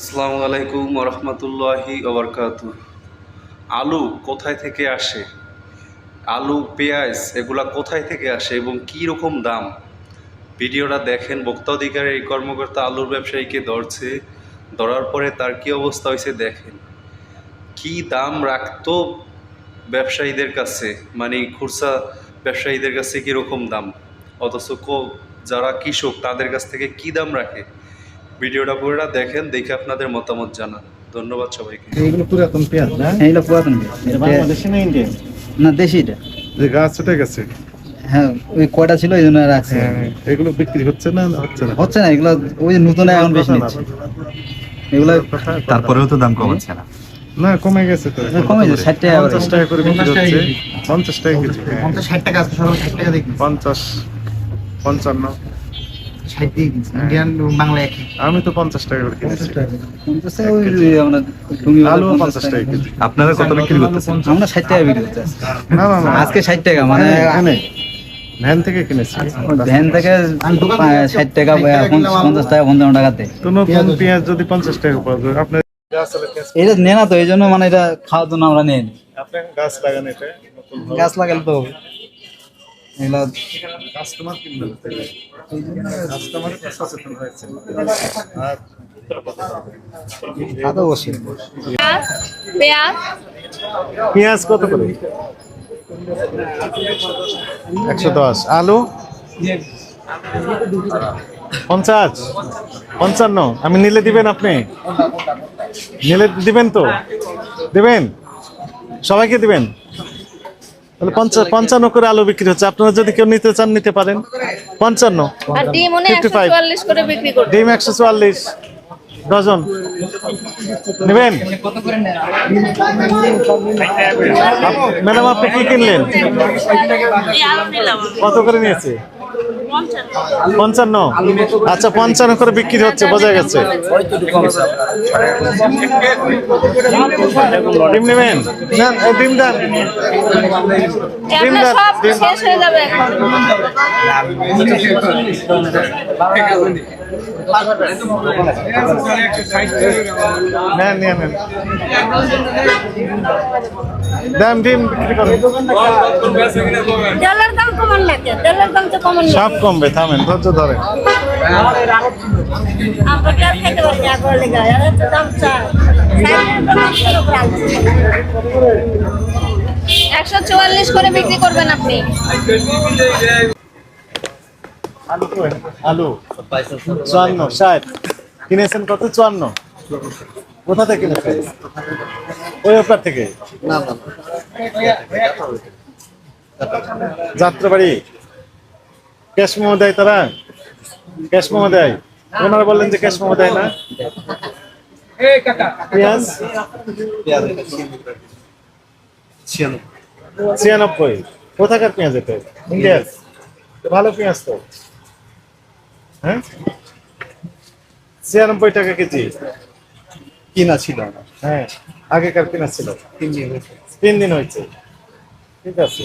আসসালামু আলাইকুম রহমতুল্লাহি ওবরকাত আলু কোথায় থেকে আসে? আলু, পেঁয়াজ, এগুলা কোথায় থেকে আসে এবং কী রকম দাম? ভিডিওটা দেখেন, ভোক্তা অধিকারের এই কর্মকর্তা আলুর ব্যবসায়ীকে ধরছে, ধরার পরে তার কী অবস্থা হয়েছে দেখেন। কি দাম রাখতো ব্যবসায়ীদের কাছে? মানে খুরসা ব্যবসায়ীদের কাছে কীরকম দাম? অথচ যারা কৃষক, তাদের কাছ থেকে কি দাম রাখে? ভিডিওটা পুরোটা দেখেন দেখে আপনাদের মতামত জানান। ধন্যবাদ সবাইকে। এইগুলো পুরাতন পেঁয়াজ না? হ্যাঁ এগুলো পুরাতন পেঁয়াজ। বাংলাদেশি না ইন্ডিয়ান? না দেশি এটা। যে গাছ উঠে গেছে হ্যাঁ ওই কয়টা ছিল এই জন্য রাখছে। হ্যাঁ, এগুলো বিক্রি হচ্ছে না হচ্ছে না? হচ্ছে না এগুলো ওই নতুন এখন বেশি নিচ্ছে। এগুলো তারপরেও তো দাম কমাচ্ছে না। না কমে গেছে তো। কমে ষাট টাকা করে। পঞ্চাশ টাকা করে বিক্রি হচ্ছে। টাকা কেজি টাকা সর্বোচ্চ দেখি পঞ্চাশ পঞ্চান্ন। ষাট দিয়ে কিনছি। ইন্ডিয়ান বাংলা একই আমি তো পঞ্চাশ টাকা করে কিনেছি। পঞ্চাশ টাকা। ওই যে আমরা তুমি আলু পঞ্চাশ পঞ্চাশ টাকা টাকা। কেজি। আপনারা কত বিক্রি করতেছেন? আমরা ষাট টাকা বিক্রি করতে না না না। আজকে ষাট টাকা মানে ভ্যান থেকে কিনেছি। ভ্যান থেকে ষাট টাকা পঞ্চাশ টাকা পঞ্চান্ন টাকাতে। তো নতুন পেঁয়াজ যদি পঞ্চাশ টাকা পাওয়া যায় আপনার গাছ এটা নে না তো এই জন্য মানে এটা খাওয়ার জন্য আমরা নিই। আপনি গাছ লাগান এটা। গাছ লাগালে তো হবে। কাস্টমার সচেতন হয়েছে। আর পেঁয়াজ পেঁয়াজ? পেঁয়াজ কত করে? একশো দশ। আলু? পঞ্চাশ? পঞ্চান্ন। আমি নিলে দিবেন আপনি? নিলে দিবেন তো? দিবেন? সবাইকে দিবেন? তাহলে পঞ্চান্ন করে আলু বিক্রি হচ্ছে। আপনারা যদি কেউ নিতে চান নিতে পারেন। পঞ্চান্ন। ডিম একশো 55 চুয়াল্লিশ ডিম একশো ডজন। নেবেন? ম্যাডাম আপনি কি কিনলেন? কত করে নিয়েছে? পঞ্চান্ন। আচ্ছা পঞ্চান্ন করে বিক্রি হচ্ছে বোঝা গেছে। ডিম নেবেন? না ডিম দেন। ডিম আপনার দেন ডিম এখন নেন নেন। দেন ডিম বিক্রি করেন। তেলের দাম কমান লাগে তেলের দাম তো কমান সব কমবে থামেন ধৈর্য ধরেন। দাম চাই। একশো চুয়াল্লিশ করে বিক্রি করবেন আপনি। আলু আলু। চুয়ান্ন ষাট। কিনেছেন কত? চুয়ান্ন। কোথা থেকে কিনেছেন? ওই ওপার থেকে? যাত্রাবাড়ি। ক্যাশ মোমো দেয় তারা? ক্যাশ মোমো দেয়। ওনারা বললেন যে ক্যাশ মোমো দেয় না। পেঁয়াজ? ছিয়ানব্বই। কোথাকার পেঁয়াজ এটা ইন্ডিয়ার। তো ভালো পেঁয়াজ তো। হ্যাঁ? ছিয়ানব্বই টাকা কেজি। কিনা ছিল আমার হ্যাঁ। আগেকার কেনা ছিল। তিন দিন হয়েছে। তিন দিন হয়েছে। ঠিক আছে।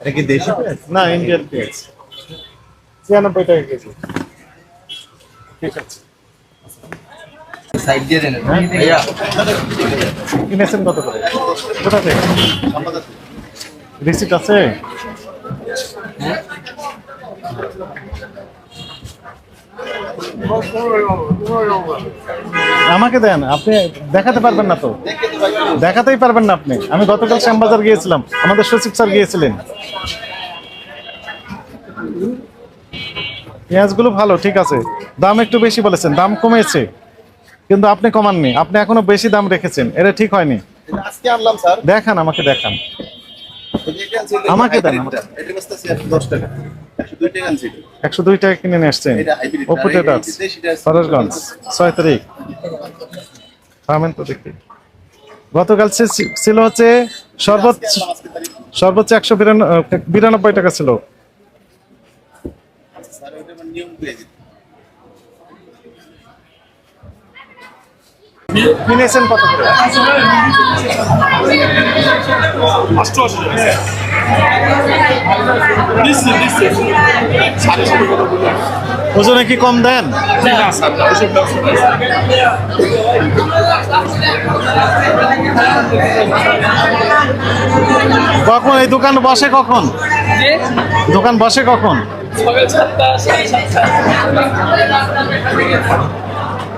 এটা কি দেশি পেঁয়াজ? না ইন্ডিয়ান পেঁয়াজ। ছিয়ানব্বই টাকা কেজি। ঠিক আছে। সাইড দিয়ে দেন। হ্যাঁ? কিনেছেন কত করে? কোথা থেকে? রিসিট আছে? আমাকে দেন আপনি দেখাতে পারবেন না তো। দেখাতেই পারবেন না আপনি। আমি গতকাল শ্যামবাজার গিয়েছিলাম আমাদের সচিব স্যার গিয়েছিলেন। পেঁয়াজগুলো ভালো ঠিক আছে। দাম একটু বেশি বলেছেন দাম কমেছে। কিন্তু আপনি কমাননি আপনি এখনও বেশি দাম রেখেছেন এটা ঠিক হয়নি। আজকে আনলাম স্যার। দেখান আমাকে দেখান। আমাকে দেন, আমাকে। 10 টাকা 102 টাকা। আনছি একশো দুই টাকা কিনে নিয়ে আসছেন? ওপো টেটাস। ফরাসগঞ্জ ছয় তারিখ। থামেন তো দেখি। গতকাল ছিল হচ্ছে সর্বোচ্চ সর্বোচ্চ একশো বিরানব্বই টাকা ছিল। কিনেছেন কত করে? ওজনে কি কম দেন। কখন? এই দোকান বসে কখন? দোকান বসে কখন? সকাল সাতটা সাড়ে সাতটা